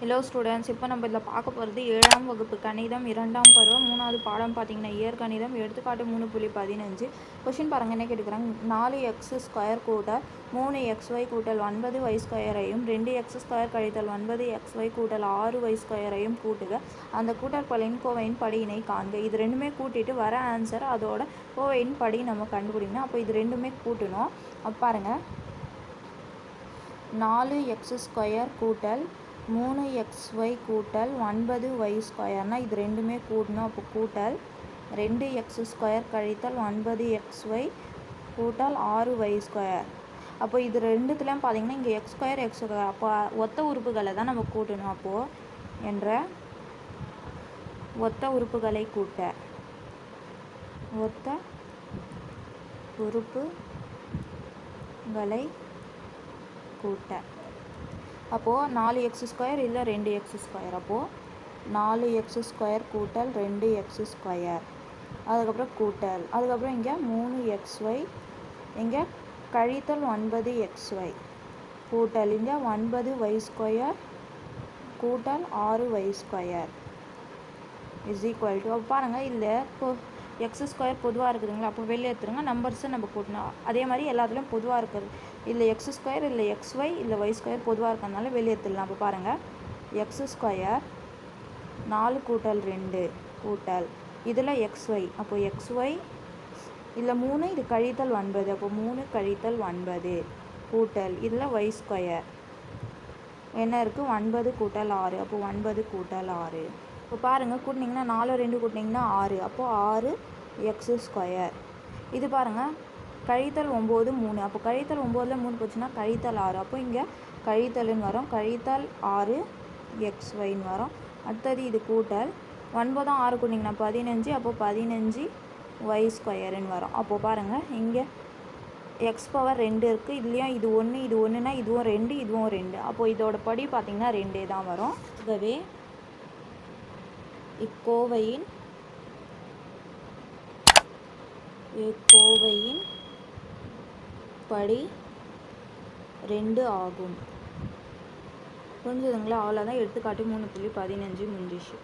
Hello students இப்போ நம்ம இதில் பார்க்க போகிறது ஏழாம் வகுப்பு கணிதம் இரண்டாம் பருவம் மூணாவது பாடம் பார்த்தீங்கன்னா இயற்கணிதம் எடுத்துக்காட்டு மூணு புள்ளி பதினஞ்சு. கொஷின் பாருங்க என்ன கேட்டுக்கிறாங்க? நாலு எக்ஸ் ஸ்கொயர் கூட்டல் மூணு எக்ஸ் ஒய் கூட்டல் ஒன்பது ஒய் ஸ்கொயரையும் ரெண்டு எக்ஸ் ஸ்கொயர் கழித்தல் ஒன்பது எக்ஸ் ஒய் கூட்டல் ஆறு ஒய் ஸ்கொயரையும் கூட்டுக. அந்த கூட்டல் பலின் கோவையின் படியினை காண்க. இது ரெண்டுமே கூட்டிட்டு வர ஆன்சர் அதோட கோவையின் படி நம்ம கண்டுபிடிக்கணும். அப்போ இது ரெண்டுமே கூட்டணும். அப்போ பாருங்கள் நாலு எக்ஸ் ஸ்கொயர் கூட்டல் மூணு எக்ஸ் ஒய் கூட்டல் ஒன்பது ஒய் ஸ்கொயர்னால் இது ரெண்டுமே கூட்டணும் அப்போ கூட்டல் ரெண்டு எக்ஸ் ஸ்கொயர் கழித்தல் ஒன்பது எக்ஸ் ஒய் கூட்டல் ஆறு ஒய் ஸ்கொயர் அப்போ இது ரெண்டுத்துலேயும் பார்த்தீங்கன்னா இங்கே எக்ஸ் ஸ்கொயர் எக்ஸ் ஸ்கொயர் அப்போ ஒத்த உறுப்புகளை தான் நம்ம கூட்டணும் அப்போது என்ற ஒத்த உறுப்புகளை கூட்ட. ஒத்த உறுப்புகளை கூட்ட. அப்போது நாலு எக்ஸ் ஸ்கொயர் இல்லை ரெண்டு எக்ஸ் ஸ்கொயர் அப்போது நாலு எக்ஸ் ஸ்கொயர் கூட்டல் ரெண்டு எக்ஸ் ஸ்கொயர் அதுக்கப்புறம் கூட்டல். அதுக்கப்புறம் இங்கே மூணு எக்ஸ் ஒய் இங்கே கழித்தல் ஒன்பது எக்ஸ் ஒய் கூட்டல். இங்கே ஒன்பது ஒய் ஸ்கொயர் கூட்டல் ஆறு Y square is equal to பாருங்கள் இல்லை இப்போ எக்ஸ் ஸ்கொயர் பொதுவாக இருக்குதுங்களா? அப்போ வெளியே எடுத்துருங்க. நம்பர்ஸை நம்ம கூட்டணும் அதே மாதிரி எல்லாத்துலேயும் பொதுவாக இருக்குது. இல்லை எக்ஸ் ஸ்கொயர் இல்லை எக்ஸ் ஒய் இல்லை ஒய் ஸ்கொயர் பொதுவாக இருக்கிறதுனால வெளியே எடுத்துடலாம். அப்போ பாருங்கள் எக்ஸ் ஸ்கொயர் நாலு கூட்டல் ரெண்டு கூட்டல். இதில் எக்ஸ் ஒய் அப்போ எக்ஸ் ஒய் இல்லை மூணு இது கழித்தல் ஒன்பது. அப்போ மூணு கழித்தல் ஒன்பது கூட்டல். இதில் ஒய் ஸ்கொயர் என்ன இருக்குது ஒன்பது கூட்டல் ஆறு. அப்போ ஒன்பது கூட்டல் ஆறு. இப்போ பாருங்கள் கூட்டினிங்கன்னா நாலு ரெண்டு கூட்டினீங்கன்னா ஆறு. அப்போது ஆறு எக்ஸு ஸ்கொயர் இது பாருங்கள் கழித்தல் ஒம்பது மூணு. அப்போ கழித்தல் ஒம்போதில் மூணு போச்சுன்னா கழித்தல் ஆறு. அப்போ இங்கே கழித்தல்னு வரும். கழித்தல் ஆறு எக்ஸ் ஒய்ன்னு வரும். அடுத்தது இது கூட்டல். ஒன்பதும் ஆறு கூட்டிங்கன்னா பதினஞ்சு. அப்போ பதினஞ்சு ஒய் ஸ்கொயருன்னு வரும். அப்போது பாருங்கள் இங்கே எக்ஸ் பவர் ரெண்டு இருக்குது இதுலேயும் இது ஒன்று இது ஒன்றுனா இதுவும் ரெண்டு இதுவும் ரெண்டு. அப்போது இதோட படி பார்த்திங்கன்னா ரெண்டே தான் வரும். ஆகவே இக்கோவையின் இக்கோவையின் படி ரெண்டு ஆகும். புரிஞ்சுதுங்களா? அவ்வளோதான் எடுத்துக்காட்டு மூணு புள்ளி பதினஞ்சு முடிஞ்சிச்சு